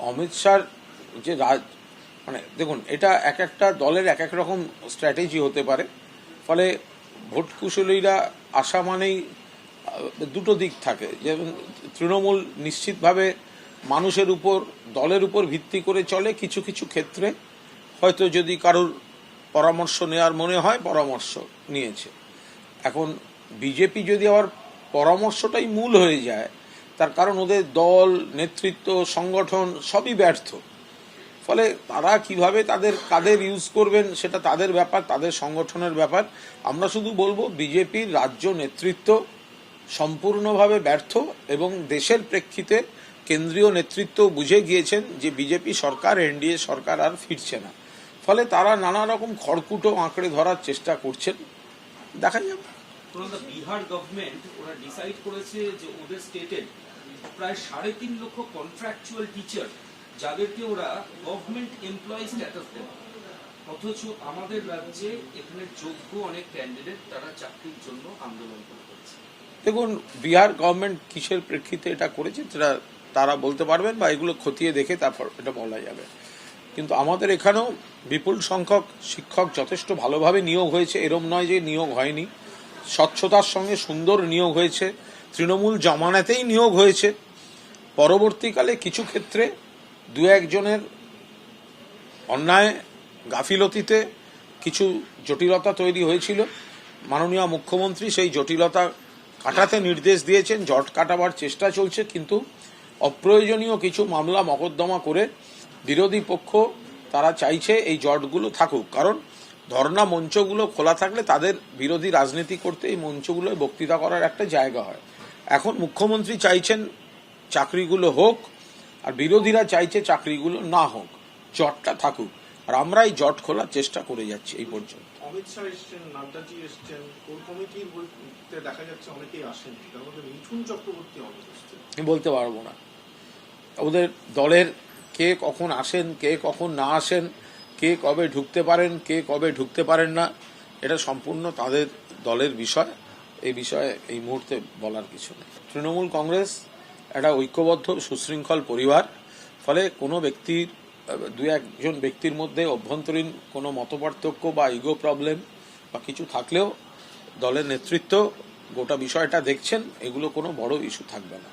অমিত শাহর যে রাজ মানে দেখুন, এটা এক একটা দলের এক এক রকম স্ট্র্যাটেজি হতে পারে। ফলে ভোট কুশলীরা আসা মানেই দুটো দিক থাকে। যেমন তৃণমূল নিশ্চিতভাবে মানুষের উপর, দলের উপর ভিত্তি করে চলে কিছু কিছু ক্ষেত্রে। হয়তো যদি কারোর পরামর্শ নেওয়ার মনে হয়, পরামর্শ নিয়েছে। এখন বিজেপি যদি আবার পরামর্শটাই মূল হয়ে যায় তার কারণ ওদের দল, নেতৃত্ব, সংগঠন সবই ব্যর্থ। ফলে তারা কীভাবে তাদের কাদের ইউজ করবেন সেটা তাদের ব্যাপার, তাদের সংগঠনের ব্যাপার। আমরা শুধু বলব বিজেপির রাজ্য নেতৃত্ব সম্পূর্ণভাবে ব্যর্থ এবং দেশের প্রেক্ষিতে কেন্দ্রীয় নেতৃত্ব বুঝে গিয়েছেন যে বিজেপি সরকার, এনডিএ সরকার আর ফিরছে না। ফলে তারা নানা রকম খড়কুটো, আঁকড়ে ধরার চেষ্টা করছেন। দেখা যাবে প্রণাদা বিহার গভর্নমেন্ট ওরা ডিসাইড করেছে যে ওদের স্টেটের প্রায় সাড়ে তিন লক্ষ কন্ট্রাকচুয়াল টিচার যাদেরকে ওরা গভর্নমেন্ট এমপ্লয়ি স্ট্যাটাস দেবে অথচ আমাদের রাজ্যে এখানে যোগ্য অনেক ক্যান্ডিডেট তারা চাকরির জন্য আন্দোলন করছে দেখুন বিহার গভর্নমেন্ট কিসের প্রেক্ষিতে এটা করেছে সেটা তারা বলতে পারবেন বা এগুলো খতিয়ে দেখে তারপর এটা বলা যাবে। কিন্তু আমাদের এখানেও বিপুল সংখ্যক শিক্ষক যথেষ্ট ভালোভাবে নিয়োগ হয়েছে। এরম নয় যে নিয়োগ হয়নি। স্বচ্ছতার সঙ্গে সুন্দর নিয়োগ হয়েছে। তৃণমূল জমানাতেই নিয়োগ হয়েছে। পরবর্তীকালে কিছু ক্ষেত্রে দু একজনের অন্যায় গাফিলতিতে কিছু জটিলতা তৈরি হয়েছিল। মাননীয় মুখ্যমন্ত্রী সেই জটিলতা কাটাতে নির্দেশ দিয়েছেন, জট কাটাবার চেষ্টা চলছে, কিন্তু অপ্রয়োজনীয় কিছু মামলা, মকদ্দমা করে বিরোধী পক্ষ তারা চাইছে এই জটগুলো থাকুক। কারণ ধর্ণা মঞ্চগুলো খোলা থাকলে তাদের বিরোধী রাজনীতি করতে এই মঞ্চগুলোয় বক্তৃতা করার একটা জায়গা হয়। এখন মুখ্যমন্ত্রী চাইছেন চাকরিগুলো হোক আর বিরোধীরা চাইছে চাকরিগুলো না হোক জটটা থাকুক। আর আমরা এই জট খোলার চেষ্টা করে যাচ্ছি এই পর্যন্ত। অমিত শাহ এসছেন নাড্ডাজি এসছেন কোর কমিটির বইতে দেখা যাচ্ছে অনেকেই আসেনি তার মধ্যে মিঠুন চক্রবর্তী আমি বলতে পারব না। ওদের দলের কে কখন আসেন কে কখন না আসেন কে কবে ঢুকতে পারেন, কে কবে ঢুকতে পারেন না, এটা সম্পূর্ণ তাদের দলের বিষয়। এই বিষয়ে এই মুহূর্তে বলার কিছু নেই। তৃণমূল কংগ্রেস একটা ঐক্যবদ্ধ, সুশৃঙ্খল পরিবার, ফলে কোনো ব্যক্তির দু একজন ব্যক্তির মধ্যে অভ্যন্তরীণ কোনো মতপার্থক্য বা ইগো প্রবলেম বা কিছু থাকলেও দলের নেতৃত্ব গোটা বিষয়টা দেখছেন, এগুলো কোনো বড় ইস্যু থাকবে না।